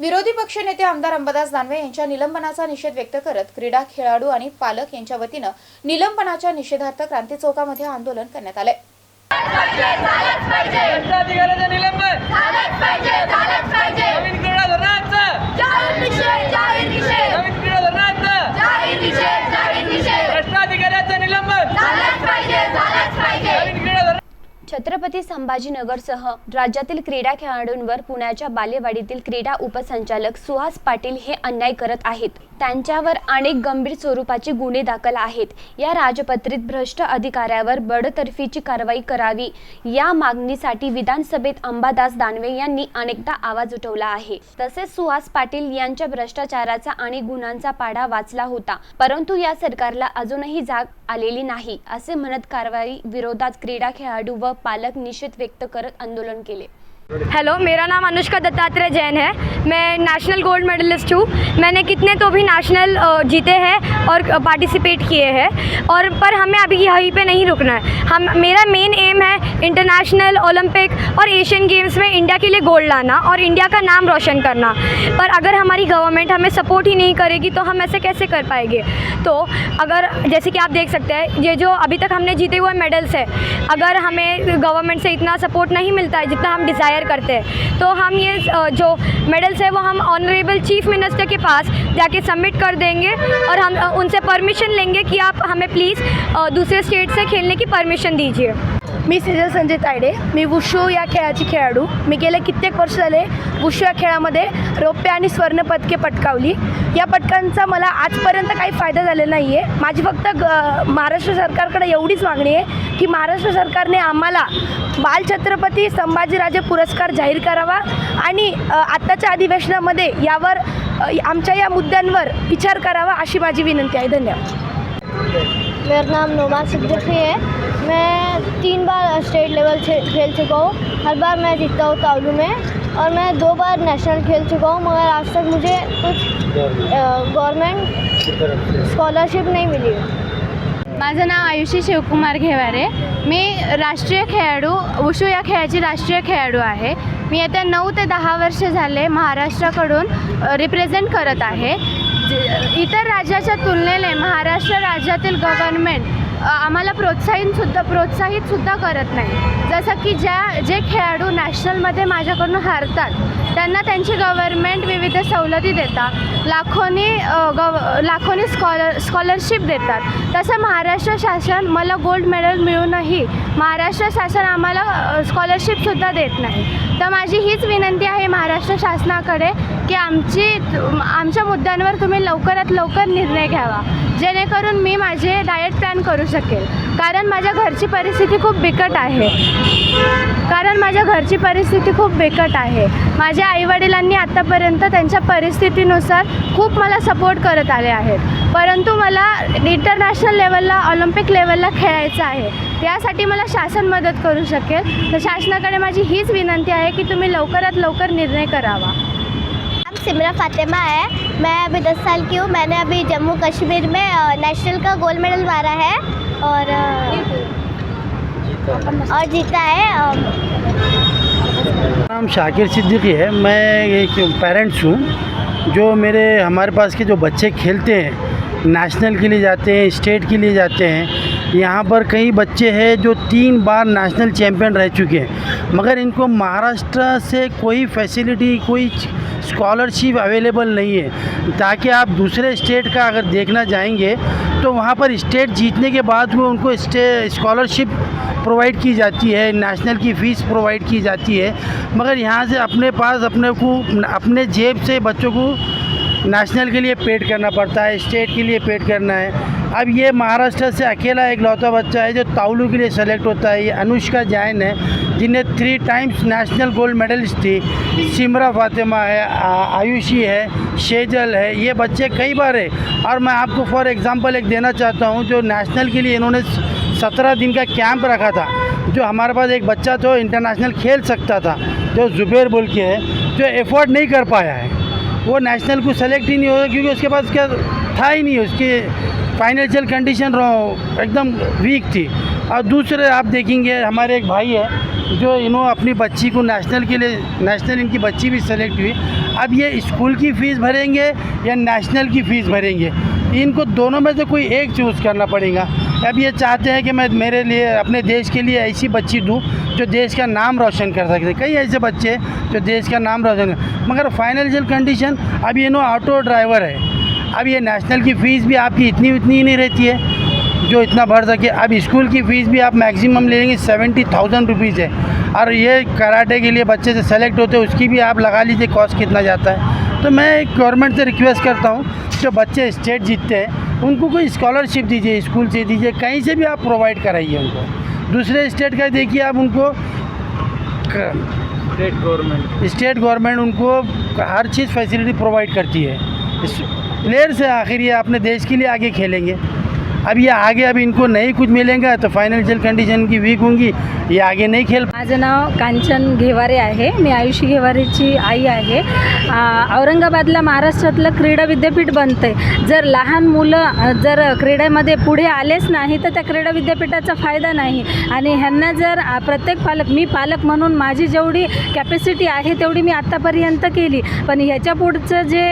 विरोधी पक्षनेते आमदार अंबादास दानवे यांच्या निलंबनाचा निषेध व्यक्त करत क्रीडा खेळाडू आणि पालक यांच्या वतीनं निलंबनाच्या निषेधार्थ क्रांती चौकामध्ये आंदोलन करण्यात आले निलंबन नवीन क्रीडा धोरणाचं नवीन क्रीडा धोरणाचं भ्रष्टाधिकाऱ्याचं निलंबन नवीन क्रीडा धोरण छत्रपती संभाजीनगरसह राज्यातील क्रीडा खेळाडूंवर पुण्याच्या बालेवाडीतील क्रीडा उपसंचालक सुहास पाटील हे अन्याय करत आहेत. त्यांच्यावर अनेक गंभीर स्वरूपाचे गुन्हे दाखल आहेत. या राजपत्रित भ्रष्ट अधिकाऱ्यावर बडतर्फीची कारवाई करावी या मागणीसाठी विधानसभेत अंबादास दानवे यांनी अनेकदा आवाज उठवला आहे. तसेच सुहास पाटील यांच्या भ्रष्टाचाराचा आणि गुन्ह्यांचा पाढा वाचला होता परंतु या सरकारला अजूनही जाग आलेली नाही असे म्हणत कारवाई विरोधात क्रीडा खेळाडू व पालक निषेध व्यक्त करत आंदोलन केले. हेलो मेरा नाम अनुष्का दत्तात्रेय जैन है। मैं नेशनल गोल्ड मेडलिस्ट हूँ। मैंने कितने तो भी नेशनल जीते हैं और पार्टिसिपेट किए हैं। और, पर हमें अभी यहीं पे नहीं रुकना है। हम, मेरा मेन एम है इंटरनेशनल ओलंपिक और एशियन गेम्स में इंडिया के लिए गोल्ड लाना और इंडिया का नाम रोशन करना। पर अगर हमारी गवर्नमेंट हमें सपोर्ट ही नहीं करेगी तो हम ऐसे कैसे कर पाएँगे? तो अगर, जैसे कि आप देख सकते हैं, ये जो अभी तक हमने जीते हुए मेडल्स है, अगर हमें गवर्नमेंट से इतना सपोर्ट नहीं मिलता है, जितना हम डिज़ायर करते हैं। तो हम ये जो मेडल्स है, वो हम ऑनरेबल चीफ मिनिस्टर के पास जाके सबमिट कर देंगे और हम उनसे परमिशन लेंगे कि आप हमें प्लीज़ दूसरे स्टेट से खेलने की परमिशन दीजिए। मी सेजल संजय तायडे मी वुशू या खेळाची खेळाडू. मी गेले कित्येक वर्ष झाले वुशू या खेळामध्ये रौप्य आणि स्वर्ण पदके पटकावली. या पटकांचा मला आजपर्यंत काही फायदा झालेला नाही आहे माझी फक्त ग महाराष्ट्र सरकारकडे एवढीच मागणी आहे की महाराष्ट्र सरकारने आम्हाला बालछत्रपती संभाजीराजे पुरस्कार जाहीर करावा आणि आत्ताच्या अधिवेशनामध्ये यावर आमच्या या मुद्द्यांवर विचार करावा अशी माझी विनंती आहे. धन्यवाद. मेरा नाम नोमान सिद्दीकी है। मैं तीन बार स्टेट लेवल खेल चुका हूँ। हर बार मैं जीतता हूँ तावलू में। और मैं दो बार नेशनल खेल चुका हूँ मगर आज तक मुझे कुछ गवर्नमेंट स्कॉलरशिप नहीं मिली। माझं नाव आयुषी शिवकुमार घेवारे. मी राष्ट्रीय खेळाडू उशू या खेळाची राष्ट्रीय खेळाडू आहे. मी येत्या नऊ ते दहा वर्ष झाले महाराष्ट्राकडून रिप्रेझेंट करत आहे. इतर राज्याच्या तुलनेने महाराष्ट्र राज्यातील गव्हर्नमेंट आम्हाला प्रोत्साहितसुद्धा प्रोत्साहितसुद्धा करत नाही. जसं की ज्या जे खेळाडू नॅशनलमध्ये माझ्याकडून हारतात त्यांना त्यांची गव्हर्मेंट विविध सवलती देतात. लाखोनी गव लाखोनी स्कॉलर स्कॉलरशिप देतात. तसं महाराष्ट्र शासन मला गोल्ड मेडल मिळूनही महाराष्ट्र शासन आम्हाला स्कॉलरशिपसुद्धा देत नाही. तर माझी हीच विनंती आहे महाराष्ट्र शासनाकडे की आमची आमच्या मुद्द्यांवर तुम्ही लवकरात लवकर निर्णय घ्यावा. जेणेकरून मी माझे डाएट प्लॅन करू शकेल. कारण माझ्या घरची परिस्थिती खूप बिकट आहे. कारण माझ्या घरची परिस्थिती खूप बिकट आहे. माझ्या आईवडिलांनी आत्तापर्यंत त्यांच्या परिस्थितीनुसार खूप मला सपोर्ट करत आले आहेत. परंतु मला इंटरनॅशनल लेवलला ऑलिम्पिक लेवलला खेळायचं आहे. त्यासाठी मला शासन मदत करू शकेल. तर शासनाकडे माझी हीच विनंती आहे की तुम्ही लवकरात लवकर निर्णय करावा. सिमरा फातिमा है। मैं अभी दस साल की हूँ। मैंने अभी जम्मू कश्मीर में नेशनल का गोल्ड मेडल मारा है। और और जीता है नाम शाकिर सिद्दीकी है। मैं एक पेरेंट्स हूँ। जो मेरे, हमारे पास के जो बच्चे खेलते हैं नेशनल के लिए जाते हैं स्टेट के लिए जाते हैं, यहाँ पर कई बच्चे हैं जो तीन बार नेशनल चैम्पियन रह चुके हैं। मगर इनको महाराष्ट्र से कोई फैसिलिटी कोई स्कॉलरशिप अवेलेबल नहीं है। ताकि आप दूसरे स्टेट का अगर देखना जाएँगे तो वहाँ पर स्टेट जीतने के बाद में उनको स्कॉलरशिप प्रोवाइड की जाती है नेशनल की फ़ीस प्रोवाइड की जाती है। मगर यहाँ से अपने पास अपने को, अपने जेब से बच्चों को नेशनल के लिए पेड करना पड़ता है स्टेट के लिए पेड करना है। अब ये महाराष्ट्र से अकेला एक लौता बच्चा है जो ताउलू के लिए सेलेक्ट होता है। ये अनुष्का जैन है। जिन्हें three times national gold medalist थी। सिमरा फातिमा है आयुषी है, शेजल है, ये बच्चे कई बार है। और मैं आपको फॉर एग्ज़ाम्पल एक देना चाहता हूँ, जो नेशनल के लिए इन्होंने सत्रह दिन का कैंप रखा था, जो हमारे पास एक बच्चा तो इंटरनेशनल खेल सकता था, जो जुबेर बोल के है, जो एफोर्ड नहीं कर पाया है। वो नेशनल को सेलेक्ट ही नहीं होगा, क्योंकि उसके पास क्या था ही नहीं, उसकी फाइनेंशियल कंडीशन एकदम वीक थी। और दूसरे आप देखेंगे, हमारे एक भाई है जो इन्हों अपनी बच्ची को नेशनल के लिए नेशनल इनकी बच्ची भी सेलेक्ट हुई। अब ये स्कूल की फ़ीस भरेंगे या नेशनल की फ़ीस भरेंगे? इनको दोनों में से कोई एक चूज़ करना पड़ेगा। अब ये चाहते हैं कि मैं मेरे लिए, अपने देश के लिए ऐसी बच्ची दूँ, जो देश का नाम रोशन कर सकते कई ऐसे बच्चे जो देश का नाम रोशन कर मगर फाइनेंशियल कंडीशन अब ये नो ऑटो ड्राइवर है। अब ये नेशनल की फ़ीस भी आपकी इतनी, उतनी ही नहीं रहती है। जो इतना भर सके। अब स्कूल की फ़ीस भी आप मैक्सिमम ले लेंगे सेवेंटी थाउज़ेंड रुपीज़ है। और ये कराटे के लिए बच्चे से सेलेक्ट होते हैं उसकी भी आप लगा लीजिए कॉस्ट कितना जाता है। तो मैं गवर्नमेंट से रिक्वेस्ट करता हूँ जो बच्चे स्टेट जीतते हैं उनको कोई स्कॉलरशिप दीजिए स्कूल से दीजिए कहीं से भी आप प्रोवाइड कराइए उनको। दूसरे स्टेट का देखिए आप उनको स्टेट गवर्नमेंट स्टेट गवर्नमेंट उनको हर चीज़ फैसिलिटी प्रोवाइड करती है। इस प्लेयर से आखिर ये अपने देश के लिए आगे खेलेंगे। अब ये आगे अब इनको नहीं कुछ मिलेगा तो फाइनेंशियल कंडीशन की वीक होंगी ये आगे नहीं खेल माझं नाव कांचन घेवारे आहे. मी आयुषी घेवारेची आई आहे. आ, औरंगाबादला महाराष्ट्रातलं क्रीडा विद्यापीठ बनते जर लहान मुलं जर क्रीडेमध्ये पुढे आलेच नाही तर त्या क्रीडा विद्यापीठाचा फायदा नाही. आणि ह्यांना जर प्रत्येक पालक मी पालक म्हणून माझी जेवढी कॅपॅसिटी आहे तेवढी मी आत्तापर्यंत केली. पण ह्याच्या पुढचं जे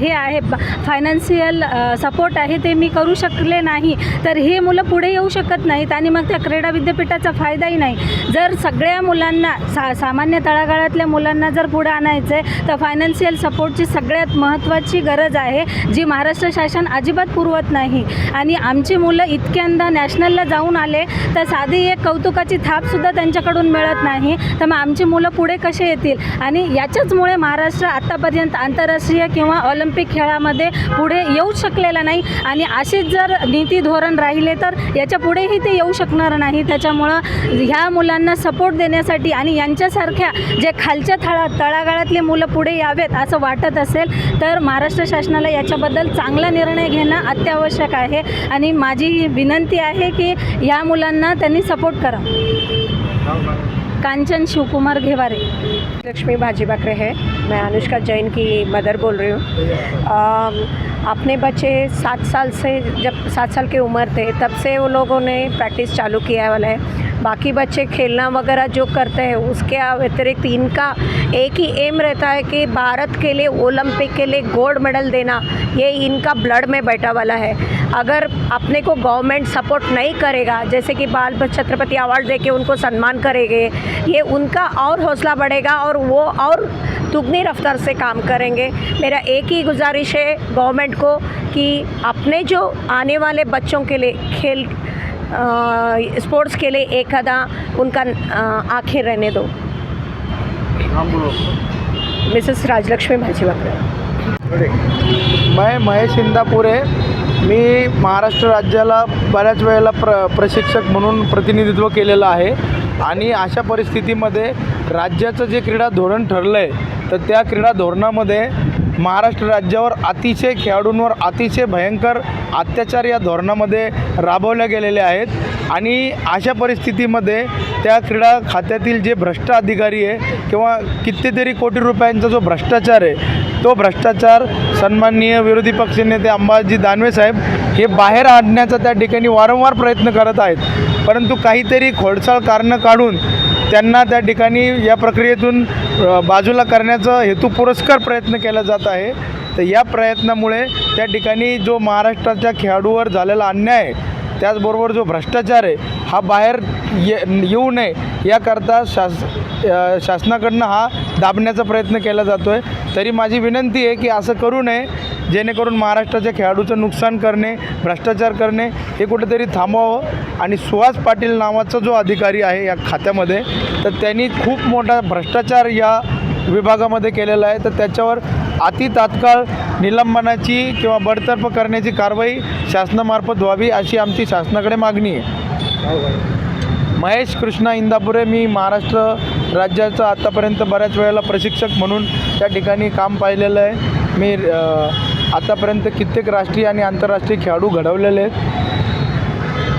हे आहे फायनान्शियल सपोर्ट आहे ते मी करू शकले नाही. नाही. तर हे मुलं पुढे येऊ शकत नाहीत आणि मग त्या क्रीडा विद्यापीठाचा फायदाही नाही. जर सगळ्या मुलांना सा सामान्य तळागाळातल्या मुलांना जर पुढे आणायचं आहे तर फायनान्शियल सपोर्टची सगळ्यात महत्त्वाची गरज आहे जी महाराष्ट्र शासन अजिबात पुरवत नाही. आणि आमची मुलं इतक्यांदा नॅशनलला जाऊन आले तर साधी एक कौतुकाची थापसुद्धा त्यांच्याकडून मिळत नाही. तर मग आमची मुलं पुढे कसे येतील? आणि याच्याचमुळे महाराष्ट्र आत्तापर्यंत आंतरराष्ट्रीय किंवा ऑलिम्पिक खेळामध्ये पुढे येऊ शकलेला नाही. आणि अशीच जर नीती धोरण राहिले तर याच्या पुढेही ते येऊ शकणार नाही. त्याच्यामुळं ह्या मुलांना सपोर्ट देण्यासाठी आणि यांच्यासारख्या जे खालच्या थळा तळागाळातले मुलं पुढे यावेत असं वाटत असेल तर महाराष्ट्र शासनाला याच्याबद्दल चांगला निर्णय घेणं अत्यावश्यक आहे. आणि माझी विनंती आहे की ह्या मुलांना त्यांनी सपोर्ट करा. कांचन, शिवकुमार घेवारे. लक्ष्मी भाजी बकरे है। मैं अनुष्का जैन की मदर बोल रही हूँ। अपने बच्चे सात साल से, जब सात साल की उम्र थे, तब से वो लोगों ने प्रैक्टिस चालू किया वाला है। बाकी बच्चे खेलना वगैरह जो करते हैं, उसके अतिरिक्त इनका एक ही एम रहता है कि भारत के लिए ओलंपिक के लिए गोल्ड मेडल देना। ये इनका ब्लड में बैठा वाला है। अगर अपने को गवर्नमेंट सपोर्ट नहीं करेगा, जैसे कि बाल छत्रपति अवार्ड दे के उनको सम्मान करेंगे, ये उनका और हौसला बढ़ेगा और वो और दुगनी रफ्तार से काम करेंगे। मेरा एक ही गुजारिश है गवर्नमेंट को कि अपने जो आने वाले बच्चों के लिए खेल स्पोर्ट्स के लिए एक उनका आखिर रहने दो। मिसेस राजलक्ष्मी भाजीवाकर मैं महेश इंदापुरे मी महाराष्ट्र राज्याला बऱ्याच वेळेला प्र प्रशिक्षक म्हणून प्रतिनिधित्व केलेलं आहे आणि अशा परिस्थितीमध्ये राज्याचं जे क्रीडा धोरण ठरलं आहे तर त्या क्रीडा धोरणामध्ये महाराष्ट्र राज्यावर अतिशय खेळाडूंवर अतिशय भयंकर अत्याचार या धोरणामध्ये राबवल्या गेलेले आहेत. आणि अशा परिस्थितीमध्ये त्या क्रीडा खात्यातील जे भ्रष्ट अधिकारी आहे किंवा कितीतरी कोटी रुपयांचा जो भ्रष्टाचार आहे तो भ्रष्टाचार सन्माननीय विरोधी पक्षनेते अंबाजी दानवे साहेब हे बाहेर आणण्याचा त्या ठिकाणी वारंवार प्रयत्न करत आहेत. परंतु काहीतरी खोडसाळ कारणं काढून त्यांना त्या ठिकाणी या प्रक्रियेतून बाजूला करण्याचा हेतू पुरस्कार प्रयत्न केला जात आहे. तर या प्रयत्नामुळे त्या ठिकाणी जो महाराष्ट्राच्या खेळाडूवर झालेला अन्याय आहे त्याचबरोबर जो भ्रष्टाचार आहे हा बाहेर ये येऊ नये याकरता शास शासनाकडनं हा दाबण्याचा प्रयत्न केला जातो आहे तरी माझी विनंती आहे की असं करू नये जेणेकरून महाराष्ट्राच्या खेळाडूचं नुकसान करणे भ्रष्टाचार करणे हे कुठेतरी थांबवावं. आणि सुहास पाटील नावाचा जो अधिकारी आहे या खात्यामध्ये तर त्यांनी खूप मोठा भ्रष्टाचार या विभागामध्ये केलेला आहे. तर त्याच्यावर अति तात्काळ निलंबनाची किंवा बडतर्फ करण्याची कारवाई शासनामार्फत व्हावी अशी आमची शासनाकडे मागणी आहे. महेश कृष्णा इंदापुरे मी महाराष्ट्र राज्याचं आत्तापर्यंत बऱ्याच वेळेला प्रशिक्षक म्हणून त्या ठिकाणी काम पाहिलेलं आहे. मी आतापर्यंत आत्तापर्यंत कित्येक राष्ट्रीय आणि आंतरराष्ट्रीय खेळाडू घडवलेले आहेत.